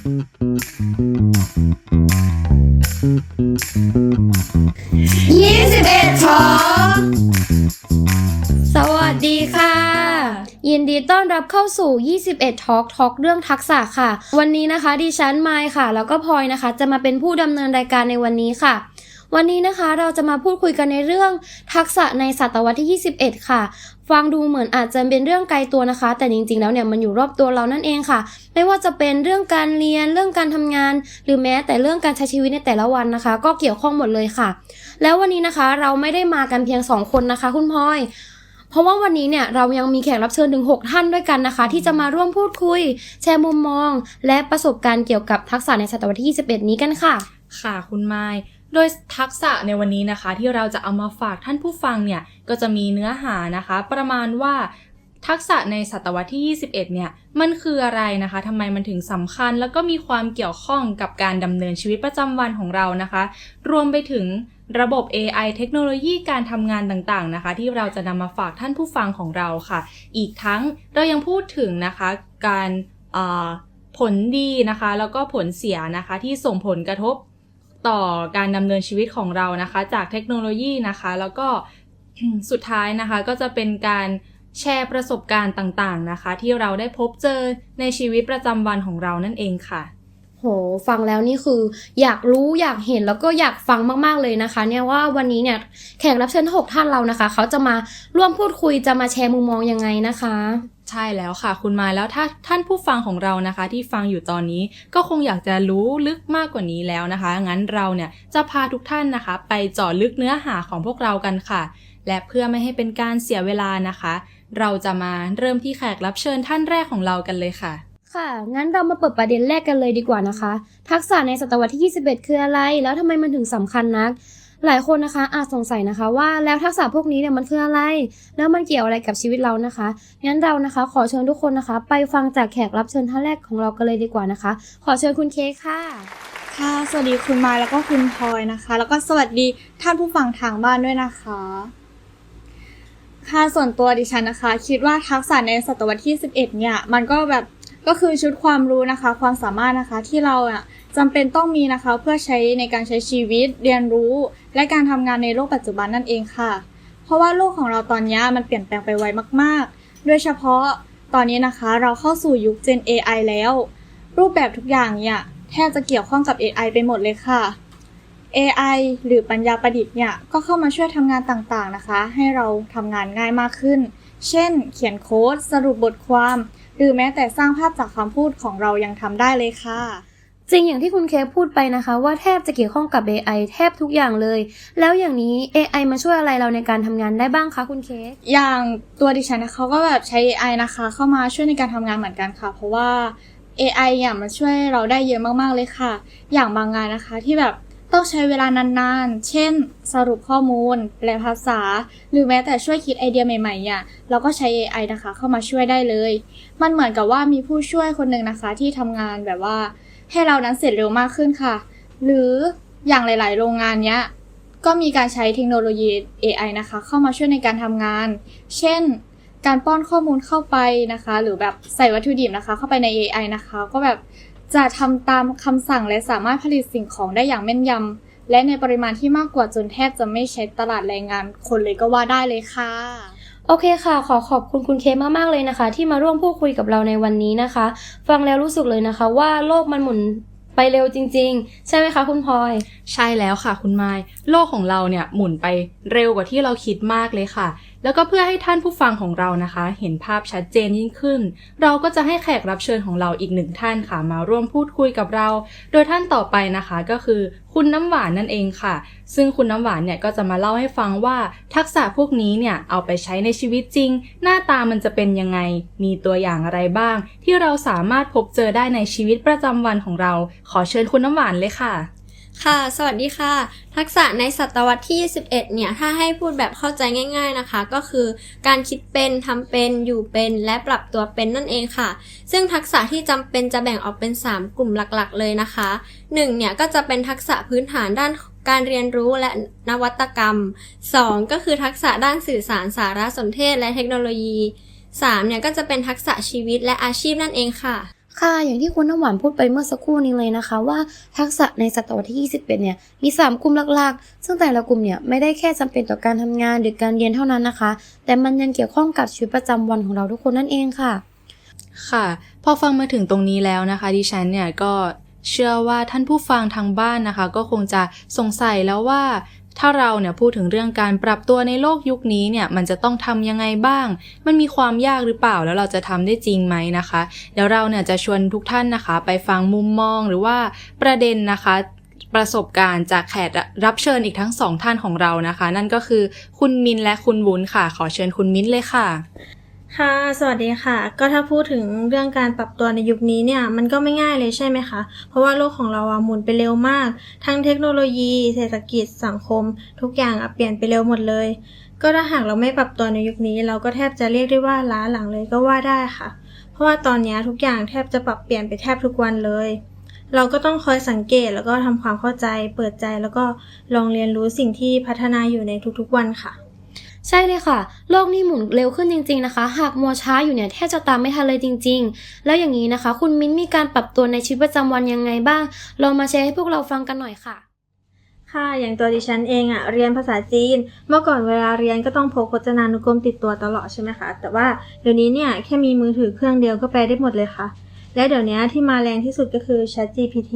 ยี่สิบเอ็ดทอสวัสดีค่ะ ยินดีต้อนรับเข้าสู่ 21 Talk Talk เรื่องทักษะค่ะ วันนี้นะคะดิฉันไมค์ค่ะ แล้วก็พลอยนะคะ จะมาเป็นผู้ดำเนินรายการในวันนี้ค่ะ วันนี้นะคะเราจะมาพูดคุยกันในเรื่องทักษะในศตวรรษที่ 21 ค่ะ ฟังดูเหมือนอาจจะเป็นเรื่องไกลตัวนะคะ แต่จริงๆ แล้วเนี่ยมันอยู่รอบตัวเรานั่นเองค่ะ ไม่ว่าจะเป็นเรื่องการเรียนเรื่องการทำงาน หรือแม้แต่เรื่องการใช้ชีวิตในแต่ละวันนะคะ ก็เกี่ยวข้องหมดเลยค่ะ แล้ววันนี้นะคะเราไม่ได้มากันเพียงสองคนนะคะ คุณพลอยเพราะว่าวันนี้เนี่ยเรายังมีแขกรับเชิญถึง 6 ท่านด้วยกันนะคะ ที่จะมาร่วมพูดคุย แชร์มุมมอง และประสบการณ์เกี่ยวกับทักษะในศตวรรษที่ 21 นี้กันค่ะ ค่ะคุณไม้ โดยทักษะในวันนี้นะคะที่เราจะเอามาฝากท่านผู้ฟังเนี่ยก็จะมีเนื้อหานะคะ ประมาณว่าทักษะในศตวรรษที่ 21 เนี่ยมันคืออะไรนะคะทำไมมันถึงสำคัญ แล้วก็มีความเกี่ยวข้องกับการดำเนินชีวิตประจำวันของเรานะคะ รวมไปถึงระบบ AI เทคโนโลยีการทำงานต่างๆนะคะ ที่เราจะนำมาฝากท่านผู้ฟังของเราค่ะ อีกทั้งเรายังพูดถึงนะคะการผลดีนะคะ แล้วก็ผลเสียนะคะที่ส่งผลกระทบ ต่อการดำเนินชีวิตของเรานะคะ จากเทคโนโลยีนะคะ แล้วก็สุดท้ายนะคะก็จะเป็นการแชร์ประสบการณ์ต่างๆนะคะ ที่เราได้พบเจอในชีวิตประจำวันของเรานั่นเองค่ะ โหฟังแล้วนี่คืออยากรู้อยากเห็นแล้วก็อยากฟังมากๆเลยนะคะ เนี่ยว่าวันนี้เนี่ยแขกรับเชิญหกท่านเรานะคะ เขาจะมาร่วมพูดคุยจะมาแชร์มุมมองยังไงนะคะ ใช่แล้วค่ะ คุณมาแล้วถ้าท่านผู้ฟังของเรานะคะ ที่ฟังอยู่ตอนนี้ก็คงอยากจะรู้ลึกมากกว่านี้แล้วนะคะ งั้นเราเนี่ยจะพาทุกท่านนะคะ ไปเจาะลึกเนื้อหาของพวกเรากันค่ะ และเพื่อไม่ให้เป็นการเสียเวลานะคะ เราจะมาเริ่มที่แขกรับเชิญท่านแรกของเรากันเลยค่ะ ค่ะ งั้นเรามาเปิดประเด็นแรกกันเลยดีกว่านะคะ ทักษะในศตวรรษที่ 21 คืออะไร แล้วทำไมมันถึงสำคัญนัก หลายคนนะคะอาจสงสัยนะคะว่าแล้วทักษะพวกนี้เนี่ยมันคืออะไร แล้วมันเกี่ยวอะไรกับชีวิตเรานะคะ งั้นเรานะคะขอเชิญทุกคนนะคะ ไปฟังจากแขกรับเชิญท่านแรกของเรากันเลยดีกว่านะคะ ขอเชิญคุณเค้กค่ะ ค่ะ สวัสดีคุณมายแล้วก็คุณพลอยนะคะ แล้วก็สวัสดีท่านผู้ฟังทางบ้านด้วยนะคะค่ะส่วนตัวดิฉันนะคะ คิดว่าทักษะในศตวรรษที่ 11 เนี่ย มันก็แบบ ก็คือชุดความรู้นะคะ ความสามารถนะคะที่เราอะจำเป็นต้องมีนะคะ เพื่อใช้ในการใช้ชีวิต เรียนรู้ และการทำงานในโลกปัจจุบันนั่นเองค่ะ เพราะว่าโลกของเราตอนนี้มันเปลี่ยนแปลงไปไวมากๆ โดยเฉพาะตอนนี้นะคะเราเข้าสู่ยุค Gen AI แล้ว รูปแบบทุกอย่างเนี่ยแทบจะเกี่ยวข้องกับ AI ไปหมดเลยค่ะ AI หรือปัญญาประดิษฐ์เนี่ยก็เข้ามาช่วยทำงานต่างๆนะคะ ให้เราทำงานง่ายมากขึ้น เช่น เขียนโค้ด สรุปบทความ หรือแม้แต่สร้างภาพจากคำพูดของเรายังทำได้เลยค่ะ จริงอย่างที่คุณเค้กพูดไปนะคะ ว่าแทบจะเกี่ยวข้องกับ AI แทบทุกอย่างเลย แล้วอย่างนี้ AI มาช่วยอะไรเราในการทำงานได้บ้างคะคุณเค้กอย่างตัวดิฉันนะเขาก็แบบใช้ AI นะคะ เข้ามาช่วยในการทำงานเหมือนกันค่ะ เพราะว่า AI เนี่ยมันช่วยเราได้เยอะมากๆเลยค่ะ อย่างบางงานนะคะที่แบบ ต้องใช้เวลานานๆ เช่น สรุปข้อมูล แปลภาษา หรือแม้แต่ช่วยคิดไอเดียใหม่ๆเนี่ยเราก็ใช้ AI นะคะ เข้ามาช่วยได้เลย มันเหมือนกับว่ามีผู้ช่วยคนหนึ่งนะคะที่ทำงานแบบว่า ให้เรานั้นเสร็จเร็วมากขึ้นค่ะ หรืออย่างหลาย ๆ โรงงานเนี้ยก็มีการใช้เทคโนโลยี AI นะคะ เข้ามาช่วยในการทำงาน เช่น การป้อนข้อมูลเข้าไปนะคะ หรือแบบใส่วัตถุดิบนะคะ เข้าไปใน AI นะคะ ก็แบบ จะทำตามคำสั่งและสามารถผลิตสิ่งของได้อย่างแม่นยำ และในปริมาณที่มากกว่าจนแทบจะไม่ใช้ตลาดแรงงานคนเลยก็ว่าได้เลยค่ะ โอเคค่ะ ขอขอบคุณคุณเค้กมากๆเลยนะคะ ที่มาร่วมพูดคุยกับเราในวันนี้นะคะ ฟังแล้วรู้สึกเลยนะคะ ว่าโลกมันหมุน ไปเร็วจริง ๆ ใช่ไหมคะคุณพลอย ใช่แล้วค่ะคุณไม้โลกของเราเนี่ยหมุนไปเร็วกว่าที่เราคิดมากเลยค่ะ แล้วก็เพื่อให้ท่านผู้ฟังของเรานะคะ เห็นภาพชัดเจนยิ่งขึ้น เราก็จะให้แขกรับเชิญของเราอีกหนึ่งท่านค่ะ มาร่วมพูดคุยกับเรา โดยท่านต่อไปนะคะก็คือคุณน้ำหวานนั่นเองค่ะ ซึ่งคุณน้ำหวานเนี่ยก็จะมาเล่าให้ฟังว่า ทักษะพวกนี้เนี่ยเอาไปใช้ในชีวิตจริง หน้าตามันจะเป็นยังไง มีตัวอย่างอะไรบ้าง ที่เราสามารถพบเจอได้ในชีวิตประจำวันของเรา ขอเชิญคุณน้ำหวานเลยค่ะ ค่ะ สวัสดีค่ะ ทักษะในศตวรรษที่ 21 เนี่ย ถ้าให้พูดแบบเข้าใจง่าย ๆนะคะ ก็คือการคิดเป็นทำเป็น อยู่เป็น และปรับตัวเป็นนั่นเองค่ะ ซึ่งทักษะที่จำเป็นจะแบ่งออกเป็น 3 กลุ่มหลักๆ เลยนะคะ 1. เนี่ย ก็จะเป็นทักษะพื้นฐานด้านการเรียนรู้และนวัตกรรม 2. ก็คือทักษะด้านสื่อสารสารสนเทศและเทคโนโลยี 3. เนี่ย ก็จะเป็นทักษะชีวิตและอาชีพนั่นเองค่ะ ค่ะ อย่างที่คุณน้ำหวานพูดไปเมื่อสักครู่นี้เลยนะคะ ว่าทักษะในศตวรรษที่ 21 เนี่ย มี 3 กลุ่มหลักๆ ซึ่งแต่ละกลุ่มเนี่ยไม่ได้แค่จำเป็นต่อการทำงานหรือการเรียนเท่านั้นนะคะ แต่มันยังเกี่ยวข้องกับชีวิตประจำวันของเราทุกคนนั่นเองค่ะ ค่ะ พอฟังมาถึงตรงนี้แล้วนะคะ ดิฉันเนี่ยก็เชื่อว่าท่านผู้ฟังทางบ้านนะคะ ก็คงจะสงสัยแล้วว่า ถ้าเราเนี่ยพูดถึงเรื่องการปรับตัวในโลกยุคนี้เนี่ยมันจะต้องทำยังไงบ้าง มันมีความยากหรือเปล่าแล้วเราจะทำได้จริงไหมนะคะ เดี๋ยวเราเนี่ยจะชวนทุกท่านนะคะ ไปฟังมุมมองหรือว่าประเด็นนะคะประสบการณ์จากแขกรับเชิญอีกทั้งสองท่านของเรานะคะ นั่นก็คือคุณมินและคุณวุ้นค่ะ ขอเชิญคุณมินเลยค่ะ ค่ะ สวัสดีค่ะ ก็ถ้าพูดถึงเรื่องการปรับตัวในยุคนี้เนี่ยมันก็ไม่ง่ายเลยใช่ไหมคะ เพราะว่าโลกของเราอะหมุนไปเร็วมาก ทั้งเทคโนโลยี เศรษฐกิจ สังคม ทุกอย่างอะเปลี่ยนไปเร็วหมดเลย ก็ถ้าหากเราไม่ปรับตัวในยุคนี้ เราก็แทบจะเรียกได้ว่าล้าหลังเลยก็ว่าได้ค่ะ เพราะว่าตอนนี้ทุกอย่างแทบจะปรับเปลี่ยนไปแทบทุกวันเลย เราก็ต้องคอยสังเกตแล้วก็ทำความเข้าใจ เปิดใจแล้วก็ลองเรียนรู้สิ่งที่พัฒนาอยู่ในทุกๆวันค่ะ ใช่เลยค่ะ โลกนี่หมุนเร็วขึ้นจริง ๆนะคะ หากมัวช้าอยู่เนี่ยแทบจะตามไม่ทันเลยจริง ๆ แล้วอย่างนี้นะคะ คุณมิ้นมีการปรับตัวในชีวิตประจำวันยังไงบ้าง ลองมาแชร์ให้พวกเราฟังกันหน่อยค่ะ ค่ะ อย่างตัวดิฉันเองอะเรียนภาษาจีน เมื่อก่อนเวลาเรียนก็ต้องพกพจนานุกรมติดตัวตลอดใช่ไหมคะ แต่ว่าเดี๋ยวนี้เนี่ยแค่มีมือถือเครื่องเดียวก็แปลได้หมดเลยค่ะ และเดี๋ยวนี้ที่มาแรงที่สุดก็คือ ChatGPT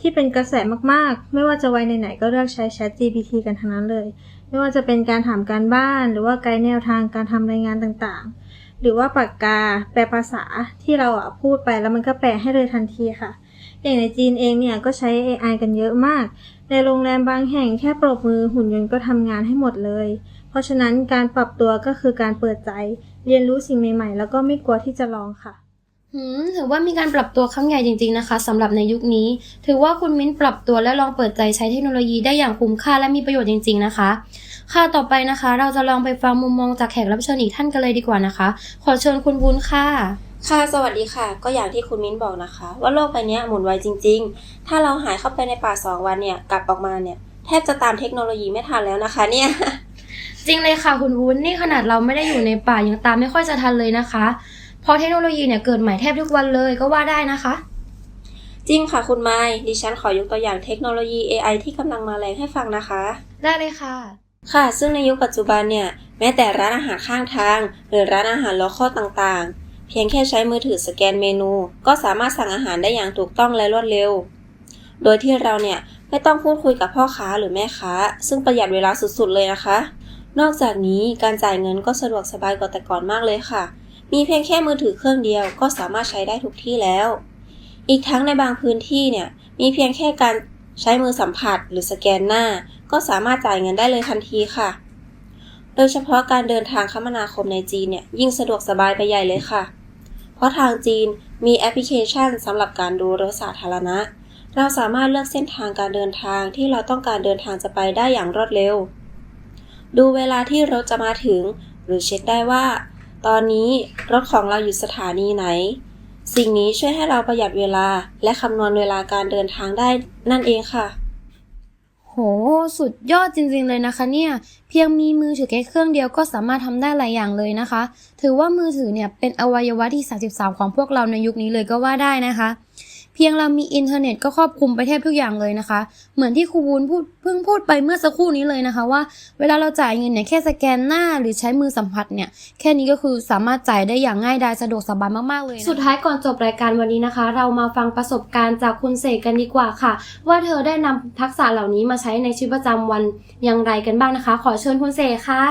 ที่เป็นกระแสมากๆ ไม่ว่าจะวัยไหนๆก็เลือกใช้ ChatGPT กันทั้งนั้นเลย ไม่ว่าจะเป็นการถามการบ้าน หรือว่าไกด์แนวทางการทำรายงานต่างๆ หรือว่าปากกาแปลภาษาที่เราอะพูดไปแล้วมันก็แปลให้เลยทันทีค่ะ อย่างในจีนเองเนี่ยก็ใช้ AI กันเยอะมาก ในโรงแรมบางแห่งแค่ปรบมือหุ่นยนต์ก็ทำงานให้หมดเลย เพราะฉะนั้นการปรับตัวก็คือการเปิดใจ เรียนรู้สิ่งใหม่ๆ แล้วก็ไม่กลัวที่จะลองค่ะ ถือว่ามีการปรับตัวครั้งใหญ่จริงๆนะคะสำหรับในยุคนี้ ถือว่าคุณมิ้นปรับตัวและลองเปิดใจใช้เทคโนโลยีได้อย่างคุ้มค่าและมีประโยชน์จริง ๆ นะคะค่ะต่อไปนะคะ เราจะลองไปฟังมุมมองจากแขกรับเชิญอีกท่านกันเลยดีกว่านะคะ ขอเชิญคุณวุ้นค่ะ ค่ะสวัสดีค่ะ ก็อย่างที่คุณมิ้นบอกนะคะ ว่าโลกใบเนี้ยหมุนไวจริง ๆ ถ้าเราหายเข้าไปในป่าสองวันเนี่ยกลับออกมาเนี่ยแทบจะตามเทคโนโลยีไม่ทันแล้วนะคะ เนี่ยจริงเลยค่ะคุณวุ้นนี่ขนาดเราไม่ได้อยู่ในป่ายังตามไม่ค่อยจะทันเลยนะคะ เพราะเทคโนโลยีเนี่ยเกิดใหม่แทบทุกวันเลยก็ว่าได้นะคะ จริงค่ะคุณไม้ดิฉันขอยกตัวอย่างเทคโนโลยี AI ที่กำลังมาแรงให้ฟังนะคะ ได้เลยค่ะ ค่ะ ซึ่งในยุคปัจจุบันเนี่ย แม้แต่ร้านอาหารข้างทาง หรือร้านอาหารโลคอลต่างๆ เพียงแค่ใช้มือถือสแกนเมนู ก็สามารถสั่งอาหารได้อย่างถูกต้องและรวดเร็ว โดยที่เราเนี่ยไม่ต้องพูดคุยกับพ่อค้าหรือแม่ค้า ซึ่งประหยัดเวลาสุดๆเลยนะคะ นอกจากนี้การจ่ายเงินก็สะดวกสบายกว่าแต่ก่อนมากเลยค่ะ มีเพียงแค่มือถือเครื่องเดียวก็สามารถใช้ได้ทุกที่แล้ว อีกทั้งในบางพื้นที่เนี่ยมีเพียงแค่การใช้มือสัมผัสหรือสแกนหน้า ก็สามารถจ่ายเงินได้เลยทันทีค่ะ โดยเฉพาะการเดินทางคมนาคมในจีนเนี่ยยิ่งสะดวกสบายไปใหญ่เลยค่ะ เพราะทางจีนมีแอปพลิเคชันสำหรับการดูรถสาธารณะ เราสามารถเลือกเส้นทางการเดินทางที่เราต้องการเดินทางจะไปได้อย่างรวดเร็ว ดูเวลาที่รถจะมาถึง หรือเช็คได้ว่า ตอนนี้รถของเราอยู่สถานีไหน สิ่งนี้ช่วยให้เราประหยัดเวลาและคำนวณเวลาการเดินทางได้นั่นเองค่ะ โห สุดยอดจริงๆเลยนะคะเนี่ย เพียงมีมือถือแค่เครื่องเดียวก็สามารถทำได้หลายอย่างเลยนะคะ ถือว่ามือถือเนี่ยเป็นอวัยวะที่ 33 ของพวกเราในยุคนี้เลยก็ว่าได้นะคะ พียงเรามีอินเทอร์เน็ตก็ครอบคลุมไปแทบทุกอย่างเลยนะคะ เหมือนที่ครูวูนพูดเพิ่งพูดไปเมื่อสักครู่นี้เลยนะคะ ว่าเวลาเราจ่ายเงินเนี่ยแค่สแกนหน้าหรือใช้มือสัมผัสเนี่ยแค่นี้ก็คือสามารถจ่ายได้อย่างง่ายดายสะดวกสบายมากๆเลยนะสุดท้ายก่อนจบรายการวันนี้นะคะ เรามาฟังประสบการณ์จากคุณเสกกันดีกว่าค่ะ ว่าเธอได้นำทักษะเหล่านี้มาใช้ในชีวิตประจำวันอย่างไรกันบ้างนะคะ ขอเชิญคุณเสกค่ะ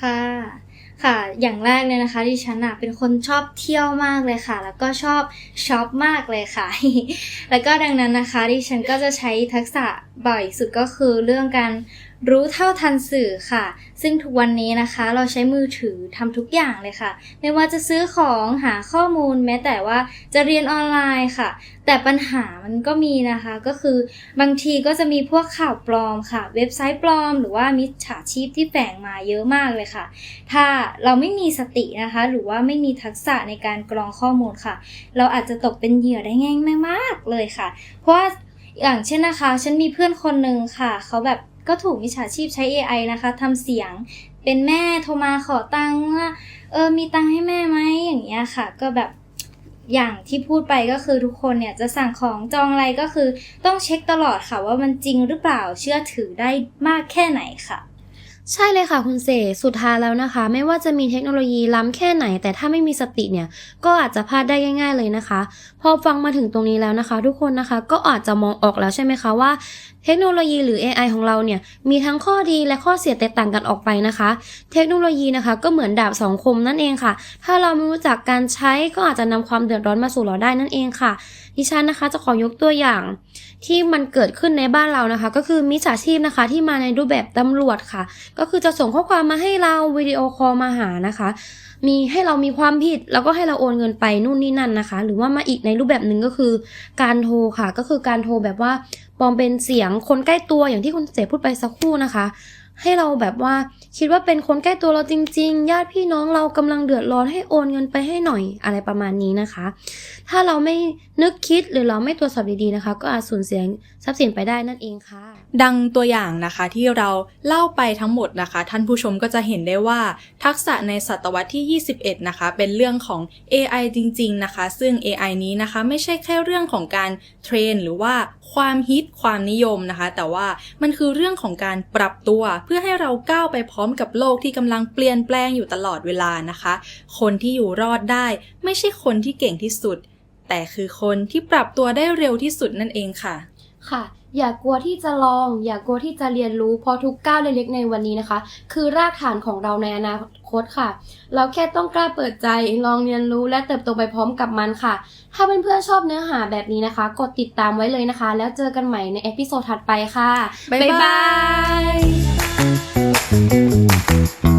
ค่ะ ค่ะ อย่างแรกเลยนะคะดิฉันอะเป็นคนชอบเที่ยวมากเลยค่ะ แล้วก็ชอบช็อปมากเลยค่ะ แล้วก็ดังนั้นนะคะดิฉันก็จะใช้ทักษะบ่อยสุดก็คือเรื่องการ รู้เท่าทันสื่อค่ะ ซึ่งทุกวันนี้นะคะเราใช้มือถือทำทุกอย่างเลยค่ะ ไม่ว่าจะซื้อของหาข้อมูลแม้แต่ว่าจะเรียนออนไลน์ค่ะ แต่ปัญหามันก็มีนะคะก็คือบางทีก็จะมีพวกข่าวปลอมค่ะ เว็บไซต์ปลอม หรือว่ามิจฉาชีพที่แฝงมาเยอะมากเลยค่ะ ถ้าเราไม่มีสตินะคะ หรือว่าไม่มีทักษะในการกรองข้อมูลค่ะ เราอาจจะตกเป็นเหยื่อได้ง่ายมากเลยค่ะ เพราะอย่างเช่นนะคะ ฉันมีเพื่อนคนหนึ่งค่ะ เขาแบบ ก็ถูกมิจฉาชีพใช้ AI นะคะทำเสียง เป็นแม่โทรมาขอตังค์ว่าเออมีตังค์ให้แม่ไหมอย่างเงี้ยค่ะ ก็แบบอย่างที่พูดไปก็คือทุกคนเนี่ยจะสั่งของจองอะไรก็คือต้องเช็คตลอดค่ะว่ามันจริงหรือเปล่าเชื่อถือได้มากแค่ไหนค่ะ ใช่เลยค่ะคุณเสสุดท้ายแล้วนะคะ ไม่ว่าจะมีเทคโนโลยีล้ำแค่ไหน แต่ถ้าไม่มีสติเนี่ย ก็อาจจะพลาดได้ง่าย ๆเลยนะคะ พอฟังมาถึงตรงนี้แล้วนะคะ ทุกคนนะคะก็อาจจะมองออกแล้วใช่ไหมคะว่า เทคโนโลยีหรือ AI ของเราเนี่ยมีทั้งข้อดีและข้อเสียแตกต่างกันออกไปนะคะ เทคโนโลยีนะคะก็เหมือนดาบสองคมนั่นเองค่ะ ถ้าเราไม่รู้จักการใช้ก็อาจจะนำความเดือดร้อนมาสู่เราได้นั่นเองค่ะดิฉันนะคะจะขอยกตัวอย่าง ที่มันเกิดขึ้นในบ้านเรานะคะ ก็คือมิจฉาชีพนะคะ ที่มาในรูปแบบตำรวจค่ะ ก็คือจะส่งข้อความมาให้เราวิดีโอคอลมาหานะคะ มีให้เรามีความผิดแล้วก็ให้เราโอนเงินไปนู่นนี่นั่นนะคะ หรือว่ามาอีกในรูปแบบหนึ่งก็คือ การโทรค่ะ ก็คือการโทรแบบว่าปลอมเป็นเสียงคนใกล้ตัวอย่างที่คุณเสพูดไปสักครู่นะคะ ให้เราแบบว่าคิดว่าเป็นคนใกล้ตัวเราจริง ๆ ญาติพี่น้องเรากำลังเดือดร้อนให้โอนเงินไปให้หน่อยอะไรประมาณนี้นะคะ ถ้าเราไม่นึกคิดหรือเราไม่ตรวจสอบดีๆนะคะ ก็อาจสูญเสียทรัพย์สินไปได้นั่นเองค่ะ ดังตัวอย่างนะคะที่เราเล่าไปทั้งหมดนะคะ ท่านผู้ชมก็จะเห็นได้ว่า ทักษะในศตวรรษที่ 21 นะคะ เป็นเรื่องของ AI จริง ๆ นะคะ ซึ่ง AI นี้นะคะไม่ใช่แค่เรื่องของการเทรนหรือว่าความฮิตความนิยมนะคะ แต่ว่ามันคือเรื่องของการปรับตัวเพื่อให้เราก้าวไปพร้อมกับโลกที่กำลังเปลี่ยนแปลงอยู่ตลอดเวลานะคะ คนที่อยู่รอดได้ไม่ใช่คนที่เก่งที่สุด แต่คือคนที่ปรับตัวได้เร็วที่สุดนั่นเองค่ะ ค่ะ อย่ากลัวที่จะลอง อย่ากลัวที่จะเรียนรู้เพราะทุกก้าวเล็กๆในวันนี้นะคะ คือรากฐานของเราในอนาคตค่ะ เราแค่ต้องกล้าเปิดใจลองเรียนรู้และเติบโตไปพร้อมกับมันค่ะ ถ้าเพื่อนๆชอบเนื้อหาแบบนี้นะคะ กดติดตามไว้เลยนะคะ แล้วเจอกันใหม่ในเอพิโซดถัดไปค่ะ บ๊ายบาย Thank you.